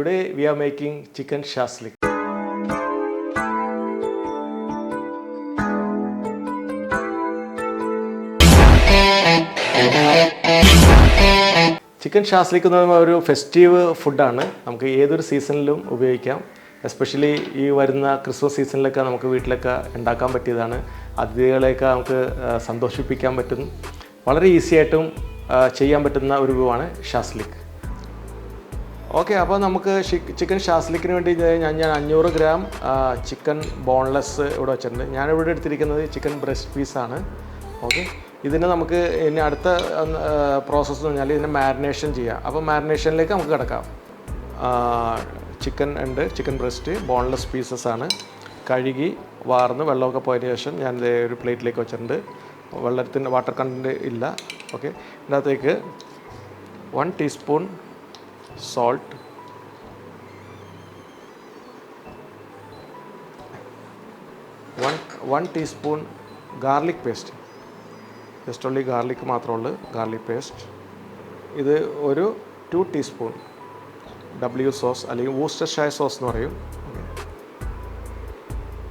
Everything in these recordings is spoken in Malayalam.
Today we are making chicken shashlik chicken shashlik എന്ന് പറയുമ്പോൾ ഒരു ഫെസ്റ്റീവ് ഫുഡാണ് നമുക്ക് ഏതൊരു സീസണിലും ഉപയോഗിക്കാം. എസ്പെഷ്യലി ഈ വരുന്ന ക്രിസ്മസ് സീസണിലൊക്കെ നമുക്ക് വീട്ടിലൊക്കെ ഉണ്ടാക്കാൻ പറ്റിയതാണ്. അതിഥികളെയൊക്കെ നമുക്ക് സന്തോഷിപ്പിക്കാൻ പറ്റും. വളരെ ഈസി ആയിട്ടും ചെയ്യാൻ പറ്റുന്ന ഒരു വിഭവമാണ് ഷാസ്ലിക് ഓക്കെ അപ്പോൾ നമുക്ക് ചിക്കൻ ഷാസ്ലിക്കിന് വേണ്ടി ഞാൻ ഞാൻ അഞ്ഞൂറ് ഗ്രാം ചിക്കൻ ബോൺലെസ് ഇവിടെ വെച്ചിട്ടുണ്ട്. ഞാനിവിടെ എടുത്തിരിക്കുന്നത് ചിക്കൻ ബ്രസ്റ്റ് പീസാണ്. ഓക്കെ ഇതിന് നമുക്ക് ഇനി അടുത്ത പ്രോസസ്സ് എന്ന് പറഞ്ഞാൽ ഇതിനെ മാരിനേഷൻ ചെയ്യാം. അപ്പോൾ മാരിനേഷനിലേക്ക് നമുക്ക് കിടക്കാം. ചിക്കൻ ഉണ്ട് ചിക്കൻ ബ്രസ്റ്റ് ബോൺലെസ് പീസസ് ആണ്. കഴുകി വാർന്ന് വെള്ളമൊക്കെ പോയതിന് ശേഷം ഞാൻ ഒരു പ്ലേറ്റിലേക്ക് വെച്ചിട്ടുണ്ട്. വെള്ളത്തിന്റെ വാട്ടർ കണ്ടന്റ് ഇല്ല. ഓക്കെ ഇതിനകത്തേക്ക് one teaspoon salt. One one teaspoon garlic paste. Just only garlic മാത്രമുള്ളൂ garlic paste ഇത് ഒരു ടു ടീസ്പൂൺ ഡബ്ല്യു സോസ് അല്ലെങ്കിൽ വൂസ്റ്റർ ഷായ സോസ് എന്ന് പറയും.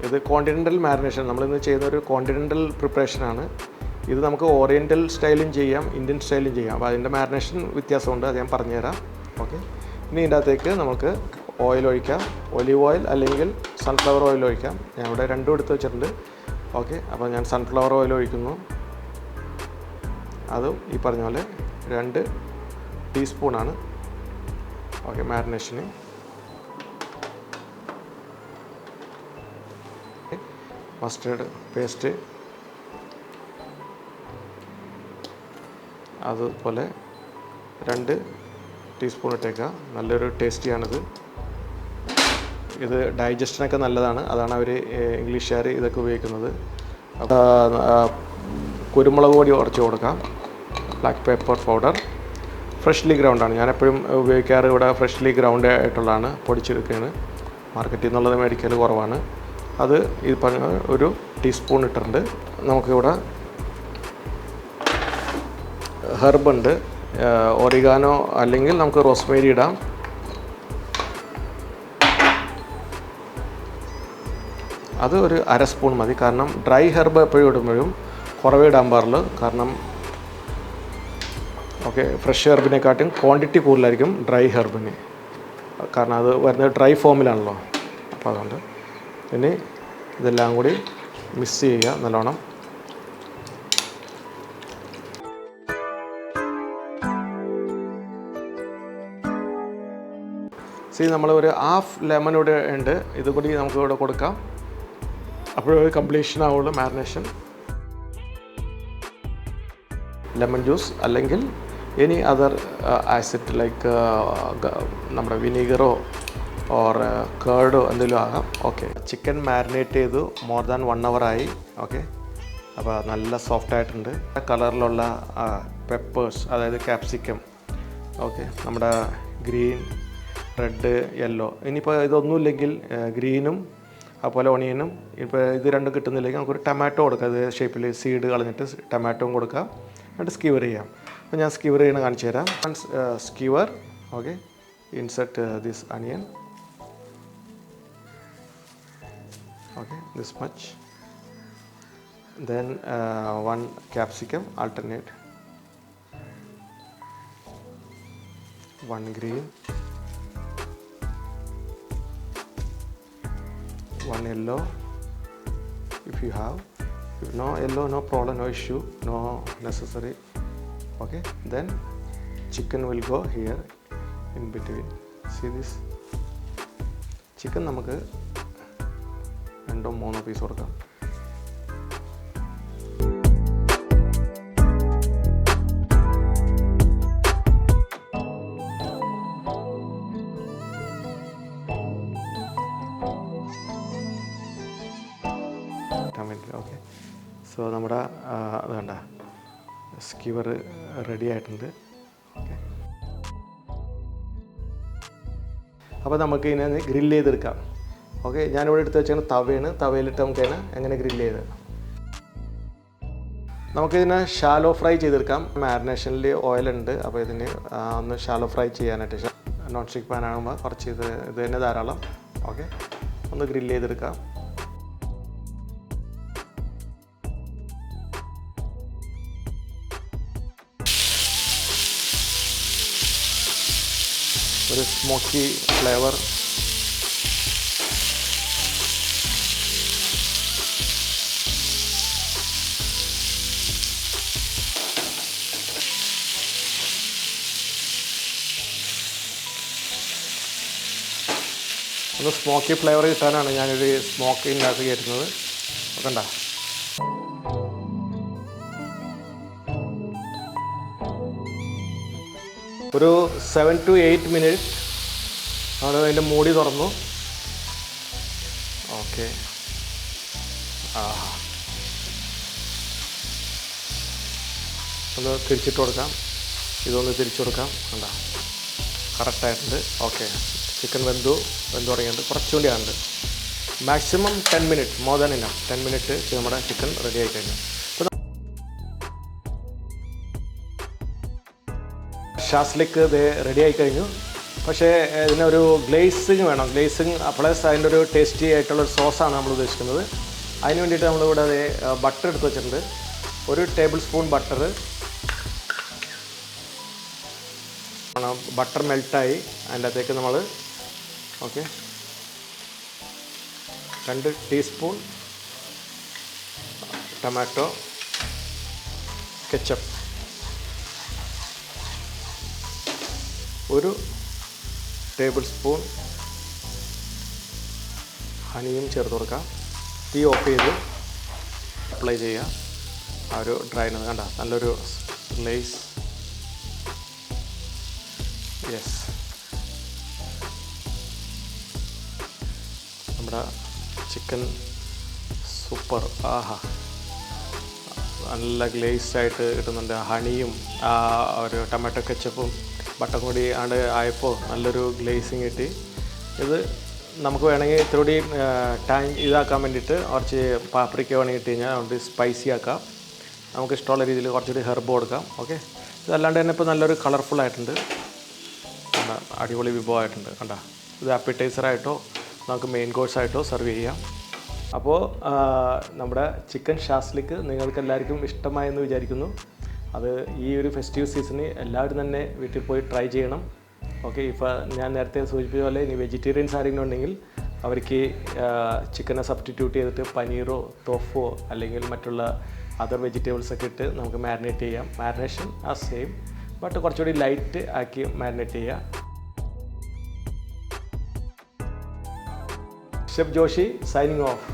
ഇത് കോണ്ടിനെന്റൽ മാരിനേഷൻ നമ്മളിന്ന് ചെയ്യുന്ന ഒരു കോണ്ടിനെന്റൽ പ്രിപ്പറേഷനാണ് ഇത് നമുക്ക് ഓറിയന്റൽ സ്റ്റൈലും ചെയ്യാം ഇന്ത്യൻ സ്റ്റൈലും ചെയ്യാം. അപ്പോൾ അതിന്റെ മാരിനേഷൻ വ്യത്യാസമുണ്ട് അത് ഞാൻ പറഞ്ഞുതരാം. ഓക്കെ. ഇനി ഇതിന്റെ അകത്തേക്ക് നമുക്ക് ഓയിൽ ഒഴിക്കാം. ഒലിവ് ഓയിൽ അല്ലെങ്കിൽ സൺഫ്ലവർ ഓയിൽ ഒഴിക്കാം. ഞാൻ ഇവിടെ രണ്ടും എടുത്ത് വെച്ചിട്ടുണ്ട്. ഓക്കെ. അപ്പോൾ ഞാൻ സൺഫ്ലവർ ഓയിൽ ഒഴിക്കുന്നു. അതും ഈ പറഞ്ഞ പോലെ രണ്ട് ടീസ്പൂണാണ് ഓക്കെ മാരിനേഷന് മസ്റ്റേർഡ് പേസ്റ്റ് അതുപോലെ രണ്ട് ടീസ്പൂൺ ഇട്ടേക്കാം നല്ലൊരു ടേസ്റ്റിയാണിത് ഇത് ഡൈജഷനൊക്കെ നല്ലതാണ്. അതാണ് അവർ ഇംഗ്ലീഷുകാർ ഇതൊക്കെ ഉപയോഗിക്കുന്നത്. കുരുമുളക് പൊടി ഉറച്ച് കൊടുക്കാം. ബ്ലാക്ക് പേപ്പർ പൗഡർ ഫ്രഷ്ലി ഗ്രൗണ്ടാണ് ഞാൻ എപ്പോഴും ഉപയോഗിക്കാറ് ഇവിടെ ഫ്രഷ്ലി ഗ്രൗണ്ട് ആയിട്ടുള്ളതാണ് പൊടിച്ചെടുക്കുകയാണ് മാർക്കറ്റിൽ നിന്നുള്ളത് മേടിക്കൽ കുറവാണ്. അത് ഈ പറഞ്ഞ ഒരു ടീസ്പൂൺ ഇട്ടിട്ടുണ്ട്. നമുക്കിവിടെ ഹെർബ് ഉണ്ട്. ഒറിഗാനോ അല്ലെങ്കിൽ നമുക്ക് റോസ്മേരി ഇടാം. അത് ഒരു അര സ്പൂൺ മതി. കാരണം ഡ്രൈ ഹെർബ് എപ്പോഴും ഇടുമ്പോഴും കുറവേ ഇടാൻ പാടുള്ളൂ. കാരണം ഓക്കെ ഫ്രഷ് ഹെർബിനെക്കാട്ടും ക്വാണ്ടിറ്റി കൂടുതലായിരിക്കും ഡ്രൈ ഹെർബിന്. കാരണം അത് വരുന്നത് ഡ്രൈ ഫോമിലാണല്ലോ. അപ്പോൾ അതുകൊണ്ട് ഇനി ഇതെല്ലാം കൂടി മിക്സ് ചെയ്യുക നല്ലോണം. സി നമ്മൾ ഒരു ഹാഫ് ലെമൺ ഇവിടെ ഉണ്ട്. ഇത് കൂടി നമുക്ക് ഇവിടെ കൊടുക്കാം. അപ്പോഴൊരു കംപ്ലീഷൻ ആവുള്ളൂ മാരിനേഷൻ ലെമൺ ജ്യൂസ് അല്ലെങ്കിൽ എനി അതർ ആസിഡ് ലൈക്ക് നമ്മുടെ വിനീഗറോ ഓർ കേർഡോ എന്തെങ്കിലും ആകാം. ഓക്കെ ചിക്കൻ മാരിനേറ്റ് ചെയ്തു. മോർ ദാൻ വൺ ആയി. ഓക്കെ അപ്പോൾ നല്ല സോഫ്റ്റ് ആയിട്ടുണ്ട്. കളറിലുള്ള പെപ്പേഴ്സ് അതായത് ക്യാപ്സിക്കം ഓക്കെ നമ്മുടെ ഗ്രീൻ റെഡ് യെല്ലോ ഇനിയിപ്പോൾ ഇതൊന്നുമില്ലെങ്കിൽ ഗ്രീനും അതുപോലെ ഒണിയനും ഇപ്പോൾ ഇത് രണ്ടും കിട്ടുന്നില്ലെങ്കിൽ നമുക്കൊരു ടൊമാറ്റോ കൊടുക്കാം. അതായത് ഷേപ്പിൽ സീഡ് കളഞ്ഞിട്ട് ടൊമാറ്റോയും കൊടുക്കാം. എന്നിട്ട് സ്കീവർ ചെയ്യാം. അപ്പോൾ ഞാൻ സ്കീവർ ചെയ്യണ കാണിച്ചു തരാം. Skewer okay insert this onion okay this much then one capsicum alternate one green. One yellow if you have if no yellow no problem no issue no necessary okay then chicken will go here in between see this chicken നമുക്ക് രണ്ടോ മൂന്നോ പീസ് കൊടുക്കാം വേണ്ടി ഓക്കെ. സോ നമ്മുടെ അത് കണ്ട. സ്കിവർ റെഡി ആയിട്ടുണ്ട്. ഓക്കെ. അപ്പോൾ നമുക്ക് ഇതിനെ ഗ്രില്ല് ചെയ്തെടുക്കാം. ഓക്കെ ഞാനിവിടെ എടുത്ത് വെച്ചാൽ തവയാണ്. തവയിലിട്ട് നമുക്ക് അതിനെ എങ്ങനെ ഗ്രില്ല് ചെയ്ത്. നമുക്കിതിനെ ഷാലോ ഫ്രൈ ചെയ്തെടുക്കാം. മാരിനേഷനിൽ ഓയിലുണ്ട് അപ്പോൾ ഇതിന് ഒന്ന് ഷാലോ ഫ്രൈ ചെയ്യാനായിട്ട്. നോൺ സ്റ്റിക്ക് പാൻ ആകുമ്പോൾ കുറച്ച് ഇത് ഇത് തന്നെ ധാരാളം. ഓക്കെ ഒന്ന് ഗ്രില്ല് ചെയ്തെടുക്കാം. ഒരു സ്മോക്കി ഫ്ലേവർ ഒന്ന് സ്മോക്കി ഫ്ലേവർ കിട്ടാനാണ് ഞാനൊരു സ്മോക്കിനകത്ത് കയറ്റുന്നത്. കണ്ട ഒരു സെവൻ ടു എയ്റ്റ് മിനിറ്റ് നമ്മൾ അതിന്റെ മൂടി തുറന്നു. ഓക്കെ ഒന്ന് തിരിച്ചിട്ട് കൊടുക്കാം. ഇതൊന്ന് തിരിച്ചു കൊടുക്കാം. കണ്ട. കറക്റ്റായിട്ടുണ്ട് ഓക്കെ ചിക്കൻ വെന്തു. വെന്തു തുടങ്ങിയിട്ടുണ്ട്. കുറച്ചുകൂടി ആണ്ട് maximum ten minute more than ഇനം ടെൻ മിനിറ്റ് നമ്മുടെ ചിക്കൻ റെഡി ആയി കഴിഞ്ഞു ഷാസ്ലിക്ക് ഇത് റെഡി ആയി കഴിഞ്ഞു പക്ഷേ ഇതിനൊരു ഗ്ലേസിങ് വേണം. ഗ്ലേസിങ് പ്ലസ് അതിന്റെ ഒരു ടേസ്റ്റി ആയിട്ടുള്ള സോസാണ് നമ്മൾ ഉദ്ദേശിക്കുന്നത്. അതിന് വേണ്ടിയിട്ട് നമ്മളിവിടെ അത് ബട്ടർ എടുത്ത് വെച്ചിട്ടുണ്ട്. ഒരു ടേബിൾ സ്പൂൺ ബട്ടർ ബട്ടർ മെൽട്ടായി അതിന്റെ അകത്തേക്ക് നമ്മൾ ഓക്കെ രണ്ട് ടീസ്പൂൺ ടൊമാറ്റോ കെച്ചപ്പ് ഒരു ടേബിൾ സ്പൂൺ ഹണിയും ചേർത്ത് കൊടുക്കാം തീ ഓഫ് ചെയ്ത് അപ്ലൈ ചെയ്യുക. ആ ഒരു ഡ്രൈനത് കണ്ട നല്ലൊരു ലേസ് യെസ് നമ്മുടെ ചിക്കൻ സൂപ്പർ ആഹാ. നല്ല ഗ്ലേസ്ഡായിട്ട് കിട്ടുന്നുണ്ട് ഹണിയും ആ ഒരു ടൊമാറ്റോ കെച്ചപ്പും ബട്ടർ കൂടി ആണ്ട് ആയപ്പോൾ നല്ലൊരു ഗ്ലേസിങ് കിട്ടി. ഇത് നമുക്ക് വേണമെങ്കിൽ ഇത്തിരി ടാൻ ഇതാക്കാൻ വേണ്ടിയിട്ട് കുറച്ച് പാപ്രിക്ക വേണമെങ്കിൽ ഇട്ട് കഴിഞ്ഞാൽ അതുകൊണ്ട് സ്പൈസി ആക്കാം. നമുക്ക് ഇഷ്ടമുള്ള രീതിയിൽ കുറച്ചുകൂടി ഹെർബ് കൊടുക്കാം. ഓക്കെ ഇതല്ലാണ്ട് തന്നെ ഇപ്പോൾ നല്ലൊരു കളർഫുൾ ആയിട്ടുണ്ട്. അടിപൊളി വിഭവമായിട്ടുണ്ട്. കണ്ട ഇത് അപ്പിറ്റൈസറായിട്ടോ നമുക്ക് മെയിൻ കോഴ്സായിട്ടോ സെർവ് ചെയ്യാം. അപ്പോൾ നമ്മുടെ ചിക്കൻ ഷാസ്ലിക്ക് നിങ്ങൾക്ക് എല്ലാവർക്കും ഇഷ്ടമായെന്ന് വിചാരിക്കുന്നു. അത് ഈ ഒരു ഫെസ്റ്റീവ് സീസണിൽ എല്ലാവരും തന്നെ വീട്ടിൽ പോയി ട്രൈ ചെയ്യണം. ഓക്കെ ഇപ്പോൾ ഞാൻ നേരത്തെ സൂചിപ്പിച്ച പോലെ ഇനി വെജിറ്റേറിയൻസ് ആരെങ്കിലും ഉണ്ടെങ്കിൽ അവർക്ക് ചിക്കനെ സബ്സ്റ്റിറ്റ്യൂട്ട് ചെയ്തിട്ട് പനീറോ തോഫോ അല്ലെങ്കിൽ മറ്റുള്ള അതർ വെജിറ്റബിൾസ് ഒക്കെ ഇട്ട് നമുക്ക് മാരിനേറ്റ് ചെയ്യാം. മാരിനേഷൻ ആ സെയിം ബട്ട് കുറച്ചുകൂടി ലൈറ്റ് ആക്കി മാരിനേറ്റ് ചെയ്യുക ഷെഫ് ജോഷി സൈനിങ് ഓഫ്